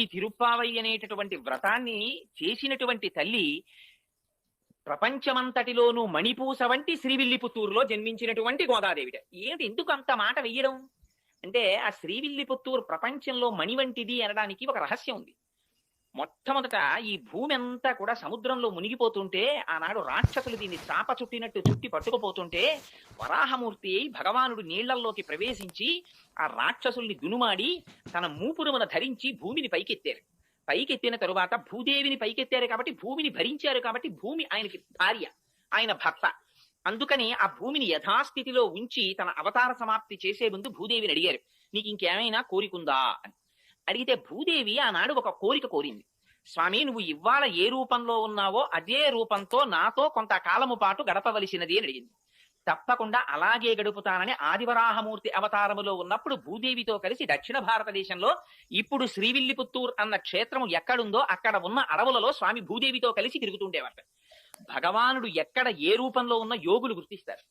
ఈ తిరుప్పావై అనేటటువంటి వ్రతాన్ని చేసినటువంటి తల్లి ప్రపంచమంతటిలోనూ మణిపూస వంటి శ్రీవిల్లిపుత్తూరులో జన్మించినటువంటి గోదాదేవిట. ఏమిటి ఎందుకు అంత మాట వెయ్యడం? అంటే ఆ శ్రీవిల్లిపుత్తూరు ప్రపంచంలో మణి వంటిది అనడానికి ఒక రహస్యం ఉంది. మొట్టమొదట ఈ భూమి అంతా కూడా సముద్రంలో మునిగిపోతుంటే ఆనాడు రాక్షసులు దీన్ని చాప చుట్టినట్టు చుట్టి పట్టుకుపోతుంటే వరాహమూర్తి అయి భగవానుడు నీళ్ళల్లోకి ప్రవేశించి ఆ రాక్షసుల్ని దునుమాడి తన మూపురమున ధరించి భూమిని పైకెత్తారు. పైకెత్తిన తరువాత భూదేవిని పైకెత్తారు కాబట్టి భూమిని భరించారు కాబట్టి భూమి ఆయనకి భార్య ఆయన భర్త. అందుకని ఆ భూమిని యథాస్థితిలో ఉంచి తన అవతార సమాప్తి చేసే ముందు భూదేవిని అడిగారు. నీకు ఇంకేమైనా కోరికుందా అని. అడిగితే భూదేవి ఆనాడు ఒక కోరిక కోరింది. స్వామి నువ్వు ఇవాళ ఏ రూపంలో ఉన్నావో అదే రూపంతో నాతో కొంతకాలము పాటు గడపవలసినది అని అడిగింది. తప్పకుండా అలాగే గడుపుతానని ఆదివరాహమూర్తి అవతారములో ఉన్నప్పుడు భూదేవితో కలిసి దక్షిణ భారతదేశంలో ఇప్పుడు శ్రీవిల్లిపుత్తూర్ అన్న క్షేత్రము ఎక్కడుందో అక్కడ ఉన్న అడవులలో స్వామి భూదేవితో కలిసి తిరుగుతుండేవాట భగవానుడు ఎక్కడ ఏ రూపంలో ఉన్న యోగులు గుర్తిస్తారు?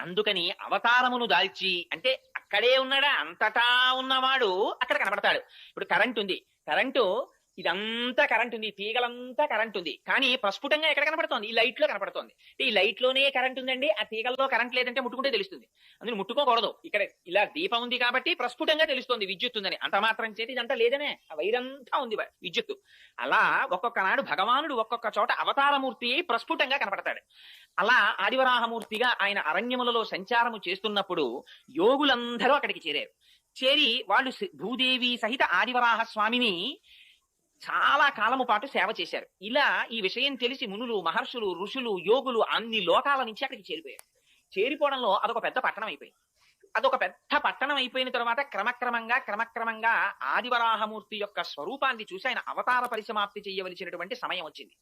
అందుకని అవతారమును దాల్చి అంటే అక్కడే ఉన్నాడా అంతటా ఉన్నవాడు అక్కడ కనపడతాడు. ఇప్పుడు కరెంట్ ఉంది. కరెంటు ఇదంతా కరెంట్ ఉంది తీగలంతా కరెంట్ ఉంది కానీ ప్రస్ఫుటంగా ఎక్కడ కనపడుతోంది? ఈ లైట్లో కనపడుతోంది. ఈ లైట్లోనే కరెంట్ ఉందండి ఆ తీగల్లో కరెంట్ లేదంటే ముట్టుకుంటే తెలుస్తుంది. అందులో ముట్టుకోకూడదు. ఇక్కడ ఇలా దీపం ఉంది కాబట్టి ప్రస్ఫుటంగా తెలుస్తుంది విద్యుత్ ఉందని. అంత మాత్రం చేతి ఇదంతా లేదనే. ఆ వైరంతా ఉంది విద్యుత్. విద్యుత్తు అలా ఒక్కొక్క నాడు భగవానుడు ఒక్కొక్క చోట అవతారమూర్తి అయి ప్రస్ఫుటంగా కనపడతాడు. అలా ఆదివరాహమూర్తిగా ఆయన అరణ్యములలో సంచారము చేస్తున్నప్పుడు యోగులందరూ అక్కడికి చేరారు. చేరి వాళ్ళు భూదేవి సహిత ఆదివరాహ స్వామిని చాలా కాలము పాటు సేవ చేశారు. ఇలా ఈ విషయం తెలిసి మునులు మహర్షులు ఋషులు యోగులు అన్ని లోకాల నుంచి అక్కడికి చేరిపోయారు. చేరిపోవడంలో అదొక పెద్ద పట్టణం అయిపోయింది. అదొక పెద్ద పట్టణం అయిపోయిన తర్వాత క్రమక్రమంగా క్రమక్రమంగా ఆదివరాహమూర్తి యొక్క స్వరూపాన్ని చూసి ఆయన అవతార పరిసమాప్తి చేయవలసినటువంటి సమయం వచ్చింది.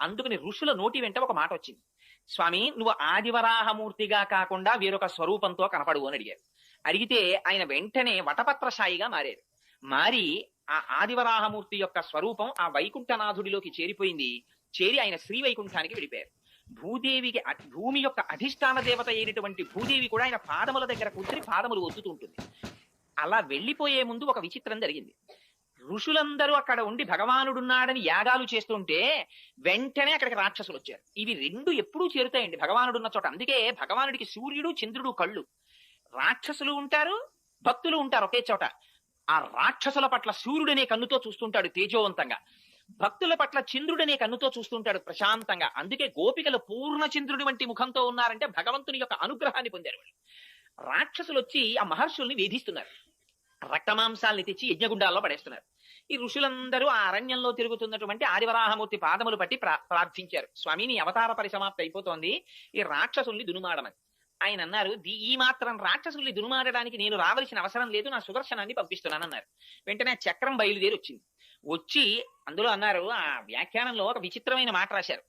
అందుకని ఋషుల నోటి వెంట ఒక మాట వచ్చింది. స్వామి నువ్వు ఆదివరాహమూర్తిగా కాకుండా వేరొక స్వరూపంతో కనపడు అని అడిగారు. అడిగితే ఆయన వెంటనే వటపత్రశాయిగా మారారు. మారి ఆ ఆదివరాహమూర్తి యొక్క స్వరూపం ఆ వైకుంఠనాథుడిలోకి చేరిపోయింది. చేరి ఆయన శ్రీ వైకుంఠానికి వెళ్ళిపోయారు భూదేవికి భూమి యొక్క అధిష్టాన దేవత అయినటువంటి భూదేవి కూడా ఆయన పాదముల దగ్గర కూర్చొని పాదములు ఒత్తుతూ ఉంటుంది. అలా వెళ్ళిపోయే ముందు ఒక విచిత్రం జరిగింది. ఋషులందరూ అక్కడ ఉండి భగవానుడున్నాడని యాగాలు చేస్తుంటే వెంటనే అక్కడికి రాక్షసులు వచ్చారు. ఇవి రెండు ఎప్పుడూ చేరుతాయండి భగవానుడున్న చోట. అందుకే భగవానుడికి సూర్యుడు చంద్రుడు కళ్ళు. రాక్షసులు ఉంటారు భక్తులు ఉంటారు ఒకే చోట. ఆ రాక్షసుల పట్ల సూర్యుడనే కన్నుతో చూస్తుంటాడు తేజోవంతంగా. భక్తుల పట్ల చంద్రుడనే కన్నుతో చూస్తుంటాడు ప్రశాంతంగా. అందుకే గోపికలు పూర్ణ చంద్రుడి వంటి ముఖంతో ఉన్నారంటే భగవంతుని యొక్క అనుగ్రహాన్ని పొందారు వాళ్ళు. రాక్షసులు వచ్చి ఆ మహర్షుల్ని వేధిస్తున్నారు. రక్తమాంసాల్ని తెచ్చి యజ్ఞగుండాల్లో పడేస్తున్నారు. ఈ ఋషులందరూ ఆ అరణ్యంలో తిరుగుతున్నటువంటి ఆదివరాహమూర్తి పాదములు పట్టి ప్రా- ప్రార్థించారు. స్వామి నీ అవతార పరిసమాప్తి అయిపోతోంది. ఈ రాక్షసుల్ని దునుమాడమని. ఆయన అన్నారు ఈ మాత్రం రాక్షసుల్ని దునుమాడడానికి నేను రావలసిన అవసరం లేదు నా సుదర్శనాన్ని పంపిస్తున్నానన్నారు. వెంటనే చక్రం బయలుదేరి వచ్చింది వచ్చి అందులో అన్నారు ఆ వ్యాఖ్యానంలో ఒక విచిత్రమైన మాట రాశారు.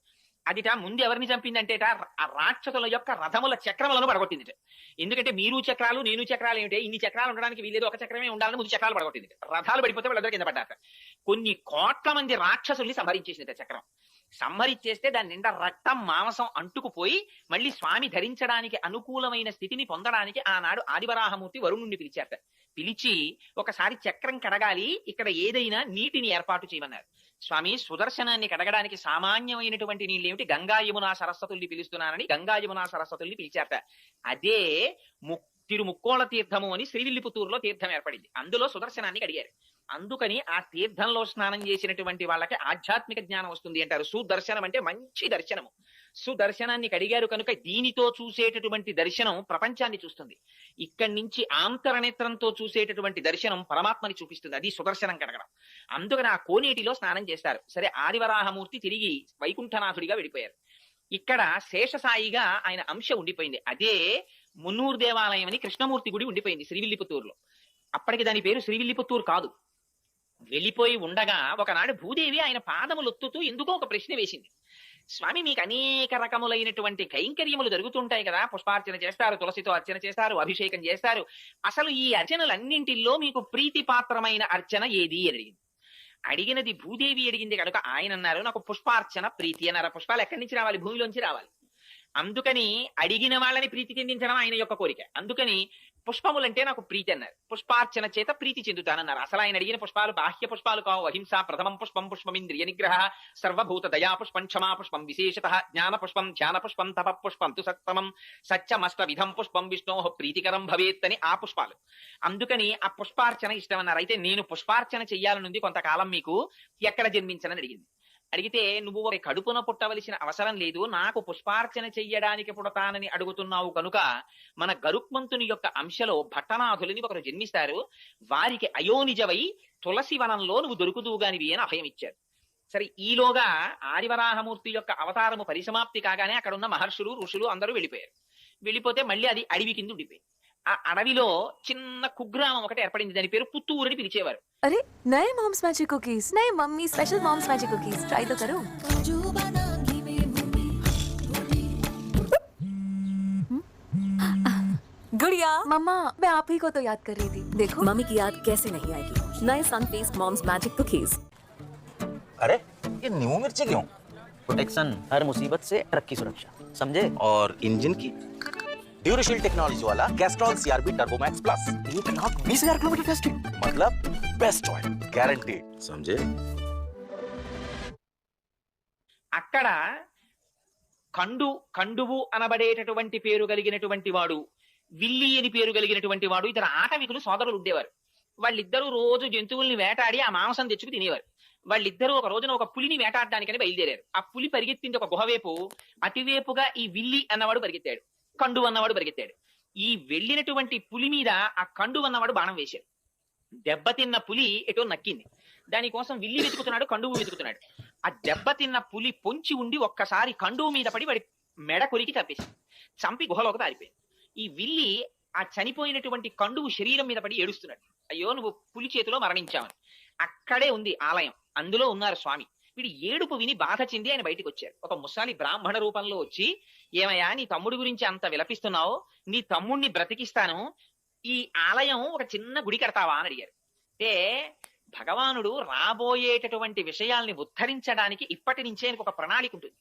అదిట ముందు ఎవరిని చంపిందంటేట ఆ రాక్షసుల యొక్క రథముల చక్రములను పడగొట్టింది ఎందుకంటే మీరు చక్రాలు నేను చక్రాలు ఏమిటే? ఇన్ని చక్రాలు ఉండడానికి వీలేదు ఒక చక్రమే ఉండాలని ముందు చక్రాలు పడగొట్టింది రథాలు పడిపోతే వాళ్ళందరూ కింద పడ్డారు కొన్ని కోట్ల మంది రాక్షసుల్ని సంహరించేసింది చక్రం. సంహరిచ్చేస్తే దాని నిండా రక్తం మాంసం అంటుకుపోయి మళ్ళీ స్వామి ధరించడానికి అనుకూలమైన స్థితిని పొందడానికి ఆనాడు ఆదివరాహమూర్తి వరుణుణ్ణి పిలిచారట. పిలిచి ఒకసారి చక్రం కడగాలి ఇక్కడ ఏదైనా నీటిని ఏర్పాటు చేయమన్నారు. స్వామి సుదర్శనాన్ని కడగడానికి సామాన్యమైనటువంటి నీళ్ళు ఏమిటి గంగా యమునా సరస్వతుల్ని పిలుస్తున్నానని గంగా యమునా సరస్వతుల్ని పిలిచారట. అదే ము తిరు ముక్కోళ తీర్థము అని శ్రీవిల్లిపుత్తూరులో తీర్థం ఏర్పడింది. అందులో సుదర్శనాన్ని కడిగారు. అందుకని ఆ తీర్థంలో స్నానం చేసినటువంటి వాళ్ళకి ఆధ్యాత్మిక జ్ఞానం వస్తుంది అంటారు. సుదర్శనం అంటే మంచి దర్శనము. సుదర్శనాన్ని కడిగారు కనుక దీనితో చూసేటటువంటి దర్శనం ప్రపంచాన్ని చూస్తుంది. ఇక్కడి నుంచి ఆంతరనేత్రంతో చూసేటటువంటి దర్శనం పరమాత్మని చూపిస్తుంది. అది సుదర్శనం కడగడం. అందుకని ఆ కోనేటిలో స్నానం చేస్తారు. సరే ఆదివరాహమూర్తి తిరిగి వైకుంఠనాథుడిగా వెళ్ళిపోయారు. ఇక్కడ శేషసాయిగా ఆయన అంశ ఉండిపోయింది. అదే మున్నూరు దేవాలయం అని కృష్ణమూర్తి గుడి ఉండిపోయింది శ్రీవిల్లిపుత్తూరులో. అప్పటికి దాని పేరు శ్రీవిల్లిపుత్తూరు కాదు. వెళ్ళిపోయి ఉండగా ఒకనాడు భూదేవి ఆయన పాదములు ఒత్తుతూ ఎందుకో ఒక ప్రశ్న వేసింది. స్వామి మీకు అనేక రకములైనటువంటి కైంకర్యములు జరుగుతుంటాయి కదా. పుష్పార్చన చేస్తారు తులసితో అర్చన చేస్తారు అభిషేకం చేస్తారు. అసలు ఈ అర్చనలన్నింటిల్లో మీకు ప్రీతిపాత్రమైన అర్చన ఏది అని అడిగింది. అడిగినది భూదేవి అడిగింది కనుక ఆయన అన్నారు నాకు పుష్పార్చన ప్రీతి అన్నారు. పుష్పాలు ఎక్కడి నుంచి రావాలి? భూమిలోంచి రావాలి. అందుకని అడిగిన వాళ్ళని ప్రీతి చెందించడం ఆయన యొక్క కోరిక. అందుకని పుష్పములంటే నాకు ప్రీతి అన్నారు. పుష్పార్చన చేత ప్రీతి చెందుతానన్నారు. అసలు ఆయన అడిగిన పుష్పాలు బాహ్య పుష్పాలు కావు. అహింస ప్రథమం పుష్పం పుష్పమింద్రియ నిగ్రహ సర్వభూత దయా పుష్పం క్షమా పుష్పం విశేషత జ్ఞాన పుష్పం ధ్యాన పుష్పం తప పుష్పం తు సత్తమం సత్యమష్ట విధం పుష్పం విష్ణో ప్రీతికరం భవేత్తని ఆ పుష్పాలు. అందుకని ఆ పుష్పార్చన ఇష్టం అన్నారు అయితే నేను పుష్పార్చన చెయ్యాలనుంది కొంతకాలం మీకు ఎక్కడ జన్మించనని అడిగింది. అడిగితే నువ్వు ఒక కడుపున పుట్టవలసిన అవసరం లేదు. నాకు పుష్పార్చన చెయ్యడానికి పుడతానని అడుగుతున్నావు కనుక మన గరుక్మంతుని యొక్క అంశలో భట్టనాథులని ఒకరు జన్మిస్తారు. వారికి అయోనిజవై తులసి వనంలో నువ్వు దొరుకుదువుగానివి అని అభయం ఇచ్చారు. సరే ఈలోగా ఆదివరాహమూర్తి యొక్క అవతారము పరిసమాప్తి కాగానే అక్కడ ఉన్న మహర్షులు ఋషులు అందరూ వెళ్ళిపోయారు. వెళ్ళిపోతే మళ్ళీ అది అడవి కింద ఉండిపోయింది. ఆ అడవిలో చిన్న కుగ్రామం ఒకటి ఏర్పడింది దాని పేరు పుత్తూరు అని పిలిచేవారు अरे नए मॉम्स मैजिक कुकीज नए mummy special mom's magic cookies try तो करो गुड़िया मम्मा मैं आप ही को तो याद कर रही थी देखो मम्मी की याद कैसे नहीं आएगी नए सनफेस मॉम्स मैजिक कुकीज अरे ये नींबू मिर्ची क्यों प्रोटेक्शन हर मुसीबत से ट्रक की सुरक्षा समझे और इंजन की ड्यूरेशिल टेक्नोलॉजी वाला कैस्ट्रॉल सीआरबी टर्बोमैक्स प्लस एक लाख बीस हजार किलोमीटर टेस्टिंग मतलब बेस्ट ऑयल गारंटेड समझे అక్కడ కండు కండువు అనబడేటటువంటి పేరు కలిగినటువంటి వాడు విల్లి అని పేరు కలిగినటువంటి వాడు ఇతర ఆటవికులు సోదరులు ఉండేవారు వాళ్ళిద్దరూ రోజు జంతువుల్ని వేటాడి ఆ మాంసం తెచ్చుకు తినేవారు వాళ్ళిద్దరూ ఒక రోజున ఒక పులిని వేటాడడానికని బయలుదేరారు ఆ పులి పరిగెత్తింది ఒక గుహవైపు అతివేపుగా ఈ విల్లి అన్నవాడు పరిగెత్తాడు కండు అన్నవాడు పరిగెత్తాడు. ఈ వెళ్ళినటువంటి పులి మీద ఆ కండు అన్నవాడు బాణం వేశాడు. దెబ్బతిన్న పులి ఎటో నక్కింది. దానికోసం విల్లి వెతుకుతున్నాడు కండువు వెతుకుతున్నాడు. ఆ దెబ్బతిన్న పులి పొంచి ఉండి ఒక్కసారి కండువు మీద పడి వాడి మెడ కొరికి చంపేసింది చంపి గుహలోకి పారిపోయింది ఈ విల్లి ఆ చనిపోయినటువంటి కండువు శరీరం మీద పడి ఏడుస్తున్నాడు. అయ్యో నువ్వు పులి చేతిలో మరణించావని. అక్కడే ఉంది ఆలయం. అందులో ఉన్నారు స్వామి. వీడి ఏడుపు విని బాధ చెంది ఆయన బయటికి వచ్చారు ఒక ముసాలి బ్రాహ్మణ రూపంలో వచ్చి ఏమయ్యా నీ తమ్ముడి గురించి అంత విలపిస్తున్నావు? నీ తమ్ముడిని బ్రతికిస్తాను. ఈ ఆలయం ఒక చిన్న గుడి కడతావా? అని అడిగారు. అంటే భగవానుడు రాబోయేటటువంటి విషయాల్ని ఉద్ధరించడానికి ఇప్పటి నుంచే ఆయనకు ఒక ప్రణాళిక ఉంటుంది.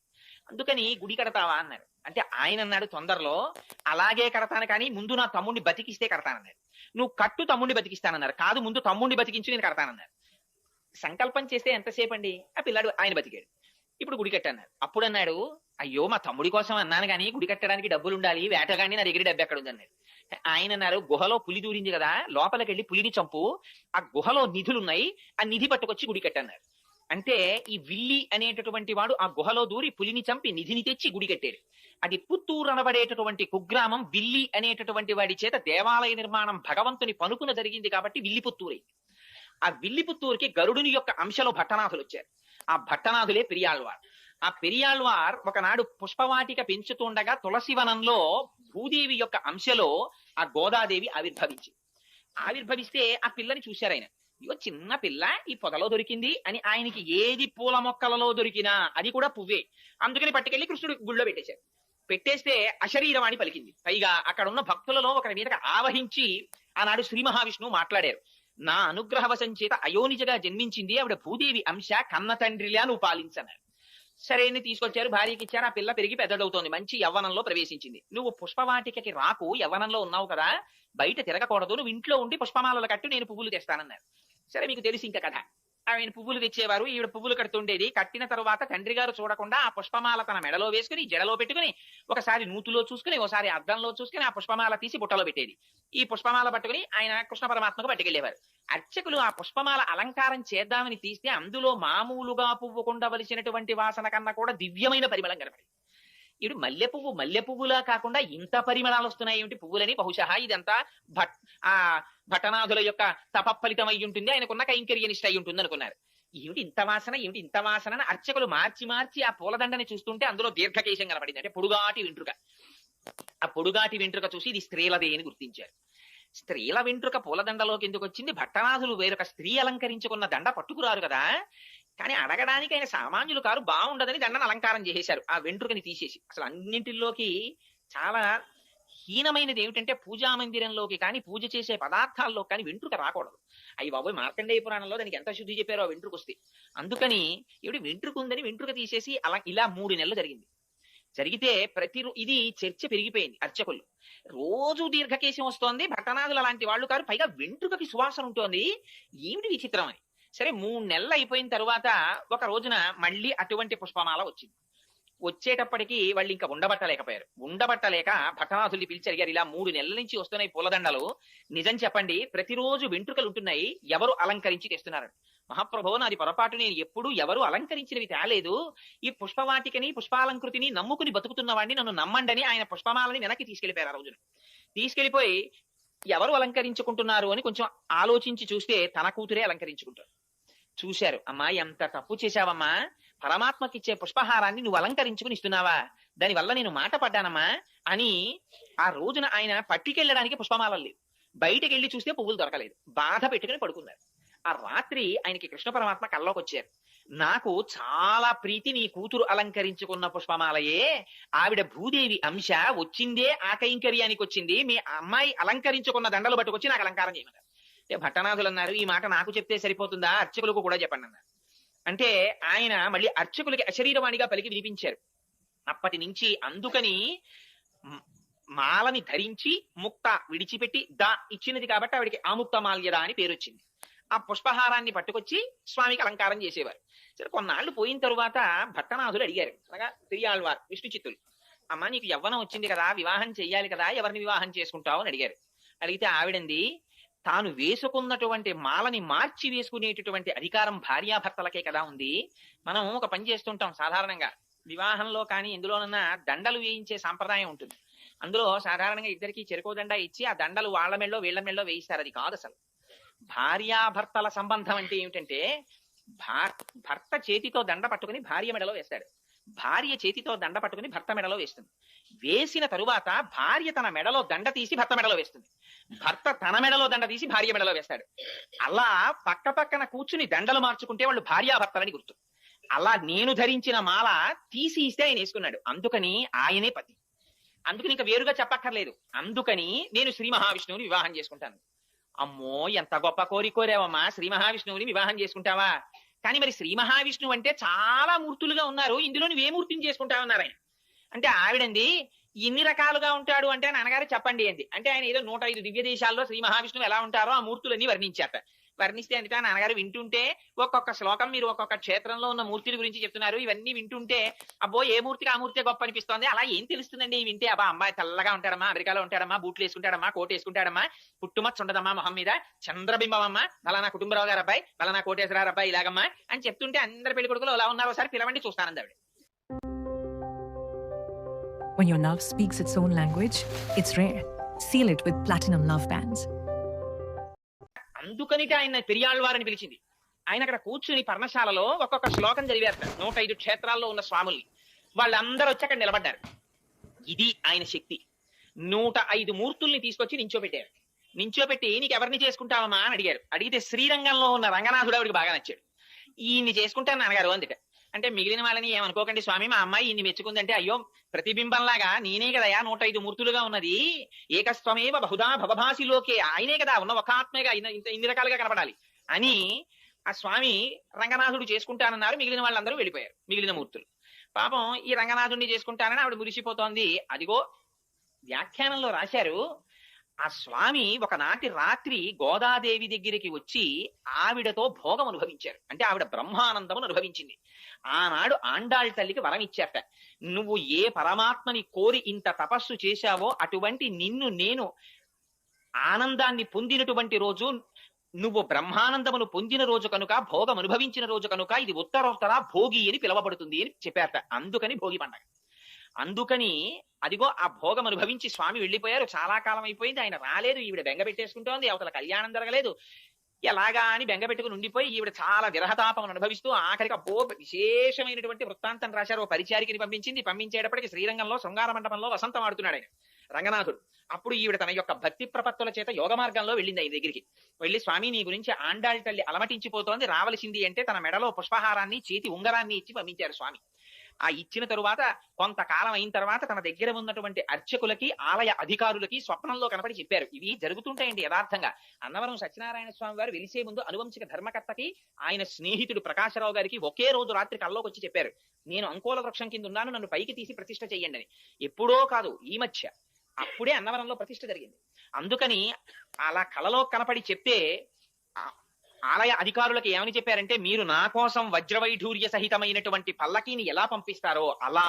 అందుకని గుడి కడతావా అన్నారు. అంటే ఆయన అన్నాడు తొందరలో అలాగే కడతాను కానీ ముందు నా తమ్ముడిని బతికిస్తే కడతానన్నాడు నువ్వు కట్టు తమ్ముడిని బతికిస్తానన్నారు. కాదు ముందు తమ్ముడిని బతికించి నేను కడతానన్నారు. సంకల్పం చేస్తే ఎంతసేపు అండి ఆ పిల్లాడు ఆయన బతికాడు. ఇప్పుడు గుడి కట్టన్నారు అప్పుడు అన్నాడు అయ్యో మా తమ్ముడి కోసం అన్నాను కానీ గుడి కట్టడానికి డబ్బులు ఉండాలి. వేటగాని నా దగ్గర డబ్బు ఎక్కడ ఉంది అన్నాడు ఆయన అన్నారు గుహలో పులి దూరింది కదా లోపలికి వెళ్ళి పులిని చంపు. ఆ గుహలో నిధులు ఉన్నాయి ఆ నిధి పట్టుకొచ్చి గుడి కట్టన్నారు అంటే ఈ విల్లి అనేటటువంటి వాడు ఆ గుహలో దూరి పులిని చంపి నిధిని తెచ్చి గుడి కట్టాడు. అది పుత్తూరు అనబడేటటువంటి కుగ్రామం విల్లి అనేటటువంటి వాడి చేత దేవాలయ నిర్మాణం భగవంతుని పనుకున జరిగింది కాబట్టి విల్లి పుత్తూరైంది ఆ విల్లిపుత్తూరుకి గరుడుని యొక్క అంశలో భట్టనాథులు వచ్చారు. ఆ భట్టనాథులే పెరియాళ్వార్. ఆ పెరియాళ్వార్ ఒకనాడు పుష్పవాటిక పెంచుతుండగా తులసివనంలో భూదేవి యొక్క అంశలో ఆ గోదాదేవి ఆవిర్భవించి ఆవిర్భవిస్తే ఆ పిల్లని చూశారు ఆయన. ఇగో చిన్న పిల్ల ఈ పొదలో దొరికింది అని ఆయనకి ఏది పూల మొక్కలలో దొరికినా అది కూడా పువ్వే. అందుకని పట్టుకెళ్ళి కృష్ణుడు గుళ్ళో పెట్టేశారు. పెట్టేస్తే అశరీరవాణి పలికింది. పైగా అక్కడ ఉన్న భక్తులలో ఒకరి మీదకి ఆవహించి ఆనాడు శ్రీ మహావిష్ణువు మాట్లాడారు. నా అనుగ్రహవశం చేత అయోనిజగా జన్మించింది ఆవిడ భూదేవి అంశ కన్న తండ్రిలా నువ్వు పాలించన్నారు సరే అని తీసుకొచ్చారు భార్యకి ఇచ్చారు ఆ పిల్ల పెరిగి పెద్దదవుతోంది మంచి యవ్వనంలో ప్రవేశించింది. నువ్వు పుష్పవాటికకి రాకు యవ్వనంలో ఉన్నావు కదా బయట తిరగకూడదు నువ్వు ఇంట్లో ఉండి పుష్పమాలలు కట్టు నేను పువ్వులు తెస్తానన్నారు సరే మీకు తెలిసి ఇంకా కథ. ఆయన పువ్వులు తెచ్చేవారు. ఈవిడ పువ్వులు కడుతుండేది. కట్టిన తరువాత తండ్రి గారు చూడకుండా ఆ పుష్పమాల తన మెడలో వేసుకుని జడలో పెట్టుకుని ఒకసారి నూతులో చూసుకుని ఒకసారి అద్దంలో చూసుకుని ఆ పుష్పమాల తీసి బుట్టలో పెట్టేది. ఈ పుష్పమాల పట్టుకుని ఆయన కృష్ణ పరమాత్మకు పట్టుకెళ్ళేవారు అర్చకులు ఆ పుష్పమాల అలంకారం చేద్దామని తీస్తే అందులో మామూలుగా పువ్వు కొండవలసినటువంటి వాసన కన్నా కూడా దివ్యమైన పరిమళం కనపడింది. ఇప్పుడు మల్లె పువ్వు మల్లె పువ్వులా కాకుండా ఇంత పరిమళాలు వస్తున్నాయి ఏమిటి? పువ్వులని బహుశా ఇదంతా భట్ ఆ భటనాథుల యొక్క తప ఫలితం అయి ఉంటుంది ఆయనకున్న కైంకర్య నిష్ట అయి ఉంటుంది అనుకున్నారు. ఏమిటి ఇంత వాసన ఏమిటి ఇంత వాసన అని అర్చకులు మార్చి మార్చి ఆ పూలదండని చూస్తుంటే అందులో దీర్ఘకేశం కనబడింది. అంటే పొడుగాటి వెంట్రుక. ఆ పొడుగాటి వెంట్రుక చూసి ఇది స్త్రీలదే అని గుర్తించారు. స్త్రీల వెంట్రుక పూలదండలోకి ఎందుకు వచ్చింది భట్టనాథులు వేరొక స్త్రీ అలంకరించుకున్న దండ పట్టుకురారు కదా. కానీ అడగడానికి ఆయన సామాన్యులు కారు బాగుండదని దండను అలంకారం చేసేశారు. ఆ వెంట్రుకని తీసేసి. అసలు అన్నింటిలోకి చాలా హీనమైనది ఏమిటంటే పూజా మందిరంలోకి కానీ పూజ చేసే పదార్థాల్లో కానీ వెంట్రుక రాకూడదు. అవి బాబోయ్ మార్కండేయ పురాణంలో దానికి ఎంత శుద్ధి చెప్పారో ఆ వెంట్రుక వస్తే అందుకని ఏమిటి వెంట్రుక ఉందని వెంట్రుక తీసేసి అలా ఇలా మూడు నెలలు జరిగింది. జరిగితే ప్రతి ఇది చర్చ పెరిగిపోయింది అర్చకులు. రోజు దీర్ఘకేశం వస్తోంది భట్టనాథులు అలాంటి వాళ్ళు కారు పైగా వెంట్రుకకి సువాసన ఉంటుంది. ఏమిటి విచిత్రం అని? సరే మూడు నెలలు అయిపోయిన తర్వాత ఒక రోజున మళ్ళీ అటువంటి పుష్పమాల వచ్చింది. వచ్చేటప్పటికి వాళ్ళు ఇంకా ఉండబట్టలేకపోయారు. ఉండబట్టలేక భటనాథుల్ని పిలిచి అడిగారు ఇలా మూడు నెలల నుంచి వస్తున్నాయి పూలదండలు. నిజం చెప్పండి ప్రతిరోజు వెంట్రుకలు ఉంటున్నాయి. ఎవరు అలంకరించి తెస్తున్నారు? మహాప్రభో నాది పొరపాటు. నేను ఎప్పుడు ఎవరు అలంకరించినవి తేలేదు. ఈ పుష్పవాటికని పుష్పాలంకృతిని నమ్ముకుని బతుకుతున్నవాడిని నన్ను నమ్మండని ఆయన పుష్పమాలని వెనక్కి తీసుకెళ్ళిపోయారు ఆ రోజున. తీసుకెళ్ళిపోయి ఎవరు అలంకరించుకుంటున్నారు అని కొంచెం ఆలోచించి చూస్తే తన కూతురే అలంకరించుకుంటారు. చూశారు. అమ్మా ఎంత తప్పు చేశావమ్మా? పరమాత్మకిచ్చే పుష్పహారాన్ని నువ్వు అలంకరించుకుని ఇస్తున్నావా? దానివల్ల నేను మాట పడ్డానమ్మా అని ఆ రోజున ఆయన పట్టుకెళ్ళడానికి పుష్పమాలలు లేవు. బయటకు వెళ్ళి చూస్తే పువ్వులు దొరకలేదు. బాధ పెట్టుకుని పడుకున్నారు. ఆ రాత్రి ఆయనకి కృష్ణ పరమాత్మ కల్లోకి వచ్చారు నాకు చాలా ప్రీతి నీ కూతురు అలంకరించుకున్న పుష్పమాలయే. ఆవిడ భూదేవి అంశ వచ్చిందే ఆ కైంకర్యానికి వచ్చింది మీ అమ్మాయి అలంకరించుకున్న దండలు పట్టుకొచ్చి నాకు అలంకారం చేయమన్నారు. అంటే భట్టనాథులు అన్నారు ఈ మాట నాకు చెప్తే సరిపోతుందా? అర్చకులకు కూడా చెప్పండి అన్నారు. అంటే ఆయన మళ్ళీ అర్చకులకి అశరీరవాణిగా పలికి వినిపించారు. అప్పటి నుంచి అందుకని మాలని ధరించి ముక్త విడిచిపెట్టి దా ఇచ్చినది కాబట్టి ఆవిడికి ఆముక్త మాల్యద అని పేరు వచ్చింది. ఆ పుష్పహారాన్ని పట్టుకొచ్చి స్వామికి అలంకారం చేసేవారు. సరే కొన్నాళ్ళు పోయిన తరువాత భట్టనాథులు అడిగారు. అనగా తిరియాళ్వార్ విష్ణు చిత్తులు అమ్మ నీకు యవ్వనం వచ్చింది కదా వివాహం చెయ్యాలి కదా ఎవరిని వివాహం చేసుకుంటావు? అని అడిగారు. అడిగితే ఆవిడంది తాను వేసుకున్నటువంటి మాలని మార్చి వేసుకునేటటువంటి అధికారం భార్యాభర్తలకే కదా ఉంది. మనం ఒక పని చేస్తుంటాం సాధారణంగా. వివాహంలో కానీ ఎందులోనన్నా దండలు వేయించే సాంప్రదాయం ఉంటుంది. అందులో సాధారణంగా ఇద్దరికి చెరుకో దండ ఇచ్చి ఆ దండలు వాళ్ళ మెళ్ళో వీళ్ళ మెళ్ళో వేయిస్తారు. అది కాదు అసలు. భార్యాభర్తల సంబంధం అంటే ఏమిటంటే భర్త చేతితో దండ పట్టుకుని భార్య మెడలో వేస్తాడు. భార్య చేతితో దండ పట్టుకుని భర్త మెడలో వేస్తుంది. వేసిన తరువాత భార్య తన మెడలో దండ తీసి భర్త మెడలో వేస్తుంది. భర్త తన మెడలో దండ తీసి భార్య మెడలో వేస్తాడు. అలా పక్క పక్కన కూర్చుని దండలు మార్చుకుంటే వాళ్ళు భార్యాభర్తలని గుర్తు. అలా నేను ధరించిన మాల తీసి ఇస్తే ఆయన వేసుకున్నాడు. అందుకని ఆయనే పతి. అందుకని ఇంకా వేరుగా చెప్పక్కర్లేదు. అందుకని నేను శ్రీ మహావిష్ణువుని వివాహం చేసుకుంటాను. అమ్మో ఎంత గొప్ప కోరి కోరావమ్మా. శ్రీ మహావిష్ణువుని వివాహం చేసుకుంటావా? కానీ మరి శ్రీ మహావిష్ణువు అంటే చాలా మూర్తులుగా ఉన్నారు. ఇందులో నువ్వే ఏ మూర్తిని చేసుకుంటావన్నారు ఆయన? అంటే ఆవిడంది ఇన్ని రకాలుగా ఉంటాడు అంటే నాన్నగారు చెప్పండి అంది. అంటే ఆయన ఏదో నూట ఐదు దివ్య దేశాల్లో శ్రీ మహావిష్ణువు ఎలా ఉంటారో ఆ మూర్తులన్నీ వర్ణించారట. వర్ణిస్తే అందుకే నాన్నగారు వింటుంటే ఒక్కొక్క శ్లోకం మీరు ఒక్కొక్క క్షేత్రంలో ఉన్న మూర్తుల గురించి చెప్తున్నారు. ఇవన్నీ వింటుంటే అబ్బో ఏ మూర్తికి ఆ మూర్తి గొప్ప అనిపిస్తోంది? అలా ఏం తెలుస్తుందండి వింటే? అబ్బా అమ్మాయి తెల్లగా ఉంటాడమ్మా అమెరికాలో ఉంటాడమ్మా బూట్లు వేసుకుంటాడమ్మా కోట్ వేసుకుంటాడమ్మా పుట్టుమచ్చ ఉండదమ్మా మొహం మీద. చంద్రబింబం అమ్మా ఫలానా కుటుంబరావు గారు అబ్బాయి ఫలానా కోటేశ్వరరావు అబ్బాయి ఇలాగమ్మా అని చెప్తుంటే అందరి పెళ్ళి కొడుకులు ఎలా ఉన్నారో ఒకసారి పిలవండి చూస్తానంది ఆవిడ. When your love speaks its own language, it's rare. Seal it with platinum love bands. అందుకనిటి ఆయన పెరియాళ్ళవారని పిలిచింది. ఆయన అక్కడ కూర్చుని పర్ణశాలలో ఒక్కొక్క శ్లోకం చదివేస్తారు. నూట ఐదు క్షేత్రాల్లో ఉన్న స్వాముల్ని. వాళ్ళందరూ వచ్చి అక్కడ నిలబడ్డారు. ఇది ఆయన శక్తి. నూట ఐదు మూర్తుల్ని తీసుకొచ్చి నించోబెట్టారు. నించోబెట్టి నీకు ఎవరిని చేసుకుంటావమ్మా అని అడిగారు. అడిగితే శ్రీరంగంలో ఉన్న రంగనాథుడు ఆవిడికి బాగా నచ్చాడు. ఈయన్ని చేసుకుంటాను నాన్నగారు అందుట అంటే మిగిలిన వాళ్ళని ఏమనుకోకండి స్వామి మా అమ్మాయి ఇన్ని మెచ్చుకుందంటే అయ్యో ప్రతిబింబంలాగా నేనే కదయా నూట ఐదు మూర్తులుగా ఉన్నది. ఏకస్వమేవ బహుదా భవభాసిలోకే ఆయనే కదా ఉన్న ఒక ఆత్మగా ఇన్ని- ఇంత ఇన్ని రకాలుగా కనపడాలి. అని ఆ స్వామి రంగనాథుడు చేసుకుంటానన్నారు. మిగిలిన వాళ్ళందరూ వెళ్ళిపోయారు. మిగిలిన మూర్తులు. పాపం ఈ రంగనాథుడిని చేసుకుంటానని ఆవిడ మురిసిపోతోంది. అదిగో వ్యాఖ్యానంలో రాశారు. ఆ స్వామి ఒకనాటి రాత్రి గోదాదేవి దగ్గరికి వచ్చి ఆవిడతో భోగం అనుభవించారు. అంటే ఆవిడ బ్రహ్మానందమును అనుభవించింది. ఆనాడు ఆండాళ్ తల్లికి వరం ఇచ్చారట నువ్వు ఏ పరమాత్మని కోరి ఇంత తపస్సు చేశావో అటువంటి నిన్ను నేను ఆనందాన్ని పొందినటువంటి రోజు నువ్వు బ్రహ్మానందమును పొందిన రోజు కనుక భోగం అనుభవించిన రోజు కనుక ఇది ఉత్తరోత్తర భోగి అని పిలవబడుతుంది అని చెప్పారట. అందుకని భోగి పండగ. అందుకని అదిగో ఆ భోగం అనుభవించి స్వామి వెళ్ళిపోయారు. చాలా కాలం అయిపోయింది. ఆయన రాలేదు. ఈవిడ బెంగ పెట్టేసుకుంటోంది. అవతల కళ్యాణం జరగలేదు. ఎలాగా అని బెంగ పెట్టుకుని ఉండిపోయి ఈవిడ చాలా విరహతాపం అనుభవిస్తూ ఆఖరిగా అబ్బో విశేషమైనటువంటి వృత్తాంతం రాశారు. ఓ పంపించింది. పంపించేటప్పటికి శ్రీరంగంలో శృంగార మండపంలో వసంతం ఆడుతున్నాడు ఆయన రంగనాథుడు. అప్పుడు ఈవిడ తన యొక్క భక్తి ప్రపత్తుల చేత యోగ మార్గంలో వెళ్ళింది ఆయన దగ్గరికి. వెళ్ళి స్వామి నీ గురించి ఆండాళ్ తల్లి అలమటించిపోతోంది. రావలసింది అంటే తన మెడలో పుష్పహారాన్ని చేతి ఉంగరాన్ని ఇచ్చి పంపించారు స్వామి. ఆ ఇచ్చిన తరువాత కొంతకాలం అయిన తర్వాత తన దగ్గర ఉన్నటువంటి అర్చకులకి ఆలయ అధికారులకి స్వప్నంలో కనపడి చెప్పారు. ఇవి జరుగుతుంటాయండి యథార్థంగా. అన్నవరం సత్యనారాయణ స్వామి వారు వెలిసే ముందు అనువంశిక ధర్మకర్తకి ఆయన స్నేహితుడు ప్రకాశరావు గారికి ఒకే రోజు రాత్రి కల్లోకి వచ్చి చెప్పారు. నేను అంకోల వృక్షం కింద ఉన్నాను. నన్ను పైకి తీసి ప్రతిష్ఠ చేయండి అని. ఎప్పుడో కాదు ఈ మధ్య. అప్పుడే అన్నవరంలో ప్రతిష్ఠ జరిగింది. అందుకని అలా కలలో కనపడి చెప్తే ఆలయ అధికారులకు ఏమని చెప్పారంటే మీరు నా కోసం వజ్రవైఢూర్య సహితమైనటువంటి పల్లకీని ఎలా పంపిస్తారో అలా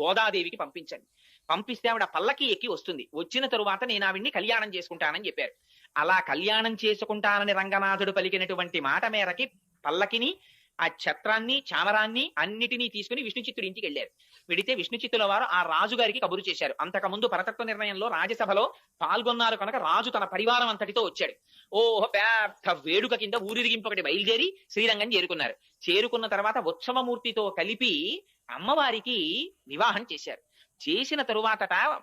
గోదాదేవికి పంపించండి. పంపిస్తే ఆవిడ పల్లకి ఎక్కి వస్తుంది. వచ్చిన తరువాత నేను ఆవిడ్ని కళ్యాణం చేసుకుంటానని చెప్పారు. అలా కళ్యాణం చేసుకుంటానని రంగనాథుడు పలికినటువంటి మాట మేరకి పల్లకిని ఆ ఛత్రాన్ని చామరాన్ని అన్నిటినీ తీసుకుని విష్ణు చిత్తుడి ఇంటికి వెళ్ళారు. వెడితే విష్ణు చిత్తుల వారు ఆ రాజు గారికి కబురు చేశారు. అంతకుముందు పరతత్వ నిర్ణయంలో రాజ్యసభలో పాల్గొన్నారు కనుక రాజు తన పరివారం అంతటితో వచ్చాడు. ఓహో పెద్ద వేడుక కింద ఊరిరిగింపొకటి బయలుదేరి శ్రీరంగం చేరుకున్నారు. చేరుకున్న తర్వాత ఉత్సవమూర్తితో కలిపి అమ్మవారికి వివాహం చేశారు. చేసిన తరువాతట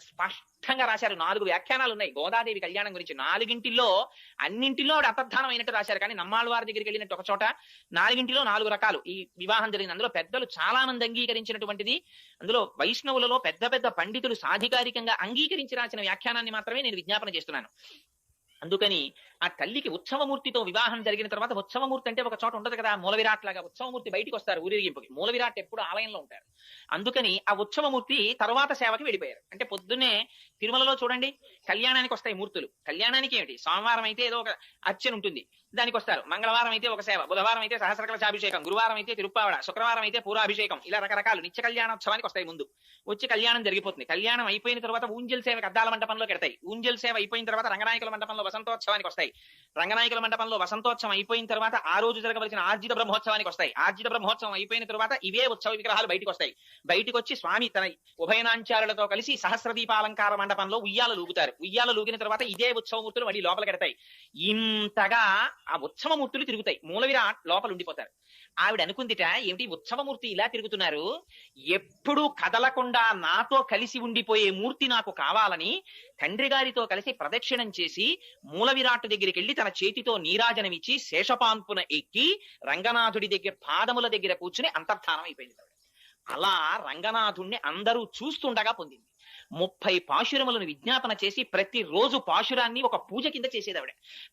స్పష్టంగా రాశారు. నాలుగు వ్యాఖ్యానాలు ఉన్నాయి. గోదాదేవి కళ్యాణం గురించి నాలుగింటిలో అన్నింటిలో ఆవిడ అంతర్ధానం అయినట్టు రాశారు. కానీ నమ్మాళ్ళవారి దగ్గరికి వెళ్ళినట్టు ఒక చోట నాలుగింటిలో నాలుగు రకాలు. ఈ వివాహం జరిగింది. అందులో పెద్దలు చాలా మంది అంగీకరించినటువంటిది అందులో వైష్ణవులలో పెద్ద పెద్ద పండితులు సాధికారికంగా అంగీకరించి రాసిన వ్యాఖ్యానాన్ని మాత్రమే నేను విజ్ఞాపన చేస్తున్నాను. అందుకని ఆ తల్లికి ఉత్సవమూర్తితో వివాహం జరిగిన తర్వాత ఉత్సవమూర్తి అంటే ఒక చోట ఉండదు కదా మూల విరాట్ లాగా ఉత్సవమూర్తి బయటికి వస్తారు ఊరేగింపుకి. మూల విరాట్ ఎప్పుడు ఆలయంలో ఉంటారు అందుకని ఆ ఉత్సవమూర్తి తర్వాత సేవకి వెళ్ళిపోయారు. అంటే పొద్దున్నే తిరుమలలో చూడండి కళ్యాణానికి వస్తాయి మూర్తులు. కళ్యాణానికి ఏమిటి? సోమవారం అయితే ఏదో ఒక అర్చన ఉంటుంది. దానికి వస్తారు మంగళవారం అయితే ఒక సేవ బుధవారం అయితే సహస్రకలశాభిషేకం గురువారం అయితే తిరుప్పావడ శుక్రవారం అయితే పూరాభిషేకం ఇలా రకరకాలు నిత్య కళ్యాణోత్సవానికి వస్తాయి ముందు. వచ్చి కళ్యాణం జరిగిపోతుంది. కళ్యాణం అయిపోయిన తర్వాత ఊంజల్ సేవకి అద్దాల మండపంలో పెడతాయి ఊంజల్ సేవ అయిపోయిన తర్వాత రంగనాయకుల మండపంలో వసంతోత్సవానికి వస్తాయి. రంగనాయకుల మండపంలో వసంతోత్సవం అయిపోయిన తర్వాత ఆ రోజు జరగవలసిన ఆర్జిత బ్రహ్మోత్సవానికి వస్తాయి. ఆర్జిత బ్రహ్మోత్సవం అయిపోయిన తర్వాత ఇవే ఉత్సవ విగ్రహాలు బయటకు వస్తాయి. బయటకు వచ్చి స్వామి తన ఉభయనాంచారులతో కలిసి సహస్ర దీపాలంకార మండపంలో ఉయ్యాల లూగుతారు. ఉయ్యాల లూగిన తర్వాత ఇదే ఉత్సవమూర్తులు మళ్ళీ లోపల కడతాయి. ఇంతగా ఆ ఉత్సవమూర్తులు తిరుగుతాయి. మూల విరాట్ లోపల ఉండిపోతారు ఆవిడ అనుకుందిట ఏమిటి ఉత్సవమూర్తి ఇలా తిరుగుతున్నారు? ఎప్పుడూ కదలకుండా నాతో కలిసి ఉండిపోయే మూర్తి నాకు కావాలని తండ్రి గారితో కలిసి ప్రదక్షిణం చేసి మూల విరాట్ దగ్గరికి వెళ్ళి తన చేతితో నీరాజనమిచ్చి శేషపాన్పున ఎక్కి రంగనాథుడి దగ్గర పాదముల దగ్గర కూర్చుని అంతర్ధానం అయిపోయింది. అలా రంగనాథుణ్ణి అందరూ చూస్తుండగా పొందింది. ముప్పై పాశురములను విజ్ఞాపన చేసి ప్రతిరోజు పాశురాన్ని ఒక పూజ కింద చేసేది ఆవిడ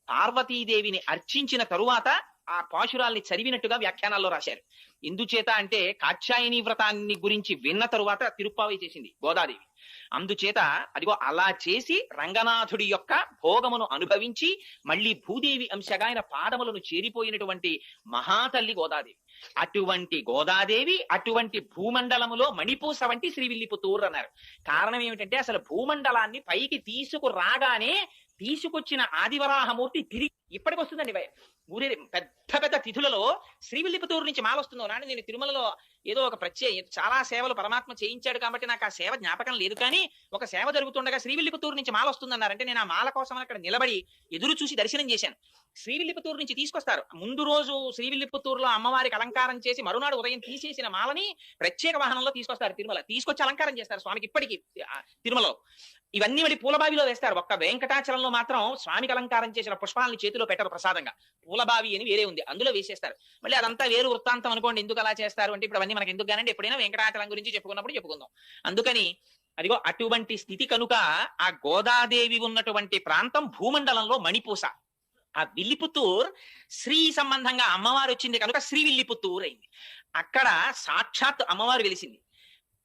పార్వతీదేవిని అర్చించిన తరువాత ఆ పాశురాల్ని చదివినట్టుగా వ్యాఖ్యానాల్లో రాశారు. ఎందుచేత అంటే కాత్యాయని వ్రతాన్ని గురించి విన్న తరువాత తిరుప్పావై చేసింది గోదాదేవి. అందుచేత అదిగో అలా చేసి రంగనాథుడి యొక్క భోగమును అనుభవించి మళ్ళీ భూదేవి అంశగా ఆయన పాదములను చేరిపోయినటువంటి మహాతల్లి గోదాదేవి. అటువంటి గోదాదేవి అటువంటి భూమండలములో మణిపూస వంటి శ్రీవిల్లిపుతూరు అన్నారు. కారణం ఏమిటంటే అసలు భూమండలాన్ని పైకి తీసుకురాగానే తీసుకొచ్చిన ఆదివరాహమూర్తి తిరిగి ఇప్పటికి వస్తుందండి భయ ఊరే పెద్ద పెద్ద తిథులలో శ్రీవిల్లిపుతూరు నుంచి మాల వస్తుందో నాని నేను తిరుమలలో ఏదో ఒక ప్రత్యేక చాలా సేవలు పరమాత్మ చేయించాడు కాబట్టి నాకు ఆ సేవ జ్ఞాపకం లేదు. కానీ ఒక సేవ జరుగుతుండగా శ్రీవిల్లిపుతూరు నుంచి మాల వస్తుందన్నారంటే నేను ఆ మాల కోసం అక్కడ నిలబడి ఎదురు చూసి దర్శనం చేశాను. శ్రీవిల్లిపుతూరు నుంచి తీసుకొస్తారు. ముందు రోజు శ్రీవిల్లిపుత్తూరులో అమ్మవారికి అలంకారం చేసి మరునాడు ఉదయం తీసేసిన మాలని ప్రత్యేక వాహనంలో తీసుకొస్తారు తిరుమల. తీసుకొచ్చి అలంకారం చేస్తారు స్వామికి ఇప్పటికీ తిరుమలలో. ఇవన్నీ మళ్ళీ పూలబావిలో వేస్తారు. ఒక్క వెంకటాచలంలో మాత్రం స్వామికి అలంకారం చేసిన పుష్పాలని చేతిలో పెట్టరు ప్రసాదంగా. పూలబావి అని వేరే ఉంది. అందులో వేసేస్తారు. మళ్ళీ అదంతా వేరు వృత్తాంతం అనుకోండి. ఎందుకు అలా చేస్తారు? అంటే ఇప్పుడు అవన్నీ మనకి ఎందుకు కానండి? ఎప్పుడైనా వెంకటాచలం గురించి చెప్పుకున్నప్పుడు చెప్పుకుందాం. అందుకని అదిగో అటువంటి స్థితి కనుక ఆ గోదాదేవి ఉన్నటువంటి ప్రాంతం భూమండలంలో మణిపూస. ఆ విల్లిపుత్తూర్ శ్రీ సంబంధంగా అమ్మవారు వచ్చింది కనుక శ్రీ విల్లిపుత్తూర్ అయింది. అక్కడ సాక్షాత్ అమ్మవారు వెలిసింది.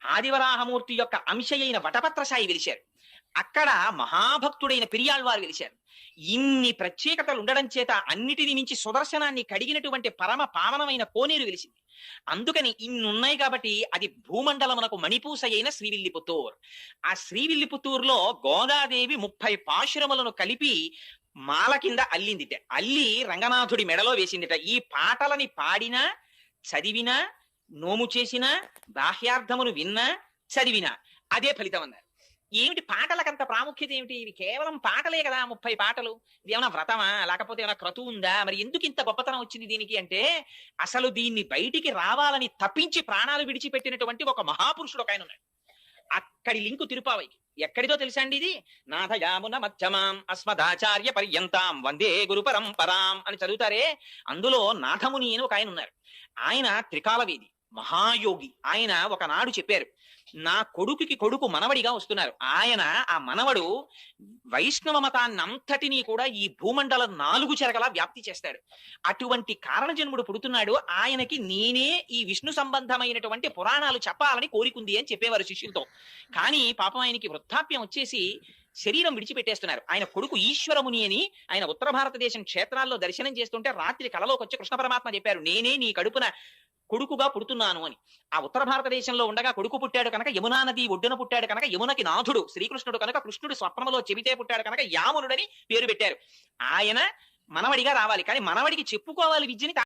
ఆదివరాహమూర్తి యొక్క అంశ అయిన వటపత్రసాయి వెలిశారు. అక్కడ మహాభక్తుడైన పెరియాళ్వారు వెలిశారు ఇన్ని ప్రత్యేకతలు ఉండడం చేత అన్నిటిని మించి సుదర్శనాన్ని కడిగినటువంటి పరమ పావనమైన కోనేరు వెలిసింది అందుకని ఇన్నున్నాయి కాబట్టి అది భూమండలమునకు మణిపూస అయిన శ్రీవిల్లిపుత్తూర్. ఆ శ్రీవిల్లిపుత్తూరులో గోదాదేవి ముప్పై పాశురములను కలిపి మాల కింద అల్లిందిట. అల్లి రంగనాథుడి మెడలో వేసిందిట. ఈ పాటలని పాడినా చదివినా నోము చేసినా బాహ్యార్థమును విన్నా చదివినా అదే ఫలితం అన్నారు. ఏమిటి పాటలకంత ప్రాముఖ్యత ఏమిటి? ఇవి కేవలం పాటలే కదా ముప్పై పాటలు. ఇది ఏమైనా వ్రతమా? లేకపోతే ఏమైనా క్రతు ఉందా? మరి ఎందుకు ఇంత గొప్పతనం వచ్చింది దీనికి అంటే అసలు దీన్ని బయటికి రావాలని తప్పించి ప్రాణాలు విడిచిపెట్టినటువంటి ఒక మహాపురుషుడు ఒక ఆయన ఉన్నాడు. అక్కడి లింకు తిరుపావైకి. ఎక్కడిదో తెలుసా అండి ఇది? నాథయామున మధ్యమాం అస్మదాచార్య పర్యంతాం వందే గురు పరంపరాం అని చదువుతారే. అందులో నాథముని అని ఒక ఆయన ఉన్నారు. ఆయన త్రికాలవేది. మహాయోగి. ఆయన ఒకనాడు చెప్పారు నా కొడుకుకి కొడుకు మనవడిగా వస్తున్నారు. ఆయన ఆ మనవడు వైష్ణవ మతాన్ని అంతటినీ కూడా ఈ భూమండలం నాలుగు చెరగలా వ్యాప్తి చేస్తాడు. అటువంటి కారణజన్ముడు పుడుతున్నాడు. ఆయనకి నేనే ఈ విష్ణు సంబంధమైనటువంటి పురాణాలు చెప్పాలని కోరికుంది అని చెప్పేవారు శిష్యులతో. కానీ పాపం ఆయనకి వృద్ధాప్యం వచ్చేసి శరీరం విడిచిపెట్టేస్తున్నారు. ఆయన కొడుకు ఈశ్వరముని అని ఆయన ఉత్తర భారతదేశం క్షేత్రాల్లో దర్శనం చేస్తుంటే రాత్రి కలలోకి వచ్చి కృష్ణ పరమాత్మ చెప్పారు నేనే నీ కడుపున కొడుకుగా పుడుతున్నాను అని. ఆ ఉత్తర భారతదేశంలో ఉండగా కొడుకు పుట్టాడు కనుక యమునా నది ఒడ్డున పుట్టాడు కనుక యమునకి నాథుడు శ్రీకృష్ణుడు కనుక కృష్ణుడు స్వప్నములో చెబితే పుట్టాడు కనుక యామునుడని పేరు పెట్టారు. ఆయన మనవడిగా రావాలి. కానీ మనవడికి చెప్పుకోవాలి విద్యని